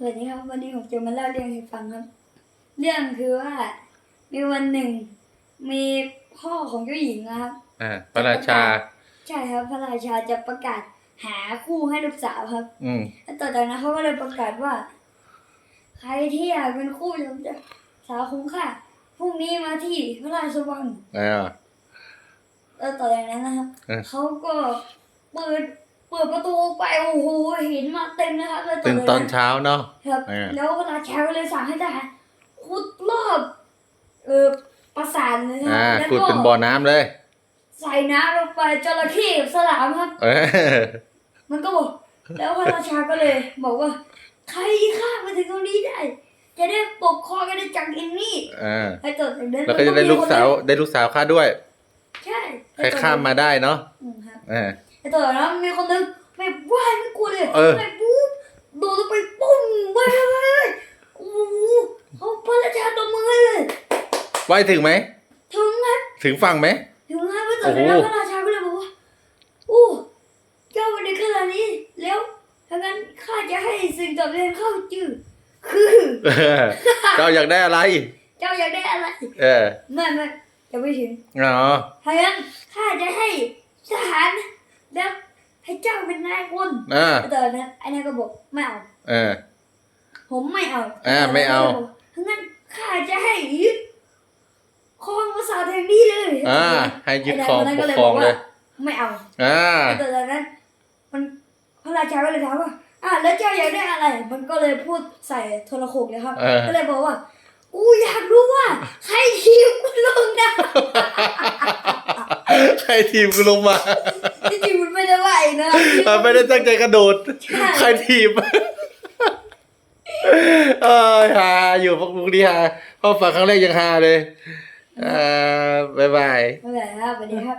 สวัสดีครับ วันนี้ผมจะมาเล่าเรื่องให้ฟังครับ เรื่องคือว่า มีวันหนึ่ง มีพ่อของเจ้าหญิงนะครับอ่าพระราชา ใช่ครับ พระราชาจะประกาศหาคู่ให้ลูกสาวครับ อืมแล้วต่อจากนั้นเขาก็เลยประกาศว่า ใครที่อยากเป็นคู่กับสาวคุ้มค่าพรุ่งนี้มาที่พระราชวังอ่าแล้วต่อจากนั้นนะครับเออเขาก็เปิด เปิดประตูออกไปโอ้โหเห็นมาเต็มนะครับแล้วตื่นจากตอนเช้าเนาะครับเออแล้วพระราชาก็เลยสั่งให้ทหารขุดรอบเออปราสาทเลยครัอ่าแล้วขุดก็เป็นบ่อน้ำเลย ใส่น้ำลงไปจระเข้กับสลามครับเออมันก็บอกแล้วพระราชาก็เลย บอกว่า ใครข้ามมาถึงตรงนี้ได้ จะได้ปกครองกันได้จากเอ็นนี่อ่าให้ต่อจากนั้นแล้วก็จะได้ลูกสาวได้ลูกสาวข้าด้วย ใช่ใครข้ามมาได้เนาะอืมครับอ่า ไอ้ตัวนั้นมีคนนึงไม่ว่ายไม่กลัวเลยเออไม่ปุ๊บโดดลงไปปุ้งไปเลยโอ้โหเขาพระราชาตบมือให้เลยว่ายถึงไหม ถึงครับถึงฝั่งไหม ถึงครับพระต่อจากนั้นโอ้โหพระราชาก็เลยบอกว่าโอ้เจ้าเป็นเด็กขนาดนี้แล้วถ้างั้นข้าจะให้สิ่งตอบแทนเข้าจื่อคือ เออเจ้าอยากได้อะไร เจ้าอยากได้อะไรเออไม่ไม่จะไม่ถึงอ๋อถ้างั้นข้าจะให้ทหารแล้วให้เจ้าเป็น นายพลอ่าแต่ตอนนั้นไอ้นายก็บอกไม่เอา เออ ผมไม่เอาอ่าไม่เอาถ้างั้นข้าจะให้ยึดครองภาษาทแห่งนี้เลยอ่าให้ยึดครองปกครองเลย ไม่เอาอ่าแต่ตอนนั้น มันพระราชาก็เลยถามว่าอ่าแล้วเจ้าอยากได้อะไร มันก็เลยพูดใส่โทรโขงเลยครับ ก็เลยบอกว่ากูอยากรู้ทีมกูลงนะ ใค รทีมกูลงมาที่จริงมันไม่ได้ไหวนะเออไม่ได้ตั้งใจกระโดดใช่ใครทีมเออฮาอยู่พวกพวกนี้ฮาพอฟังครั้งแรกยังฮาเลยเออบ๊ายบาย ไม่เป็นไรครับสวัสดีครับ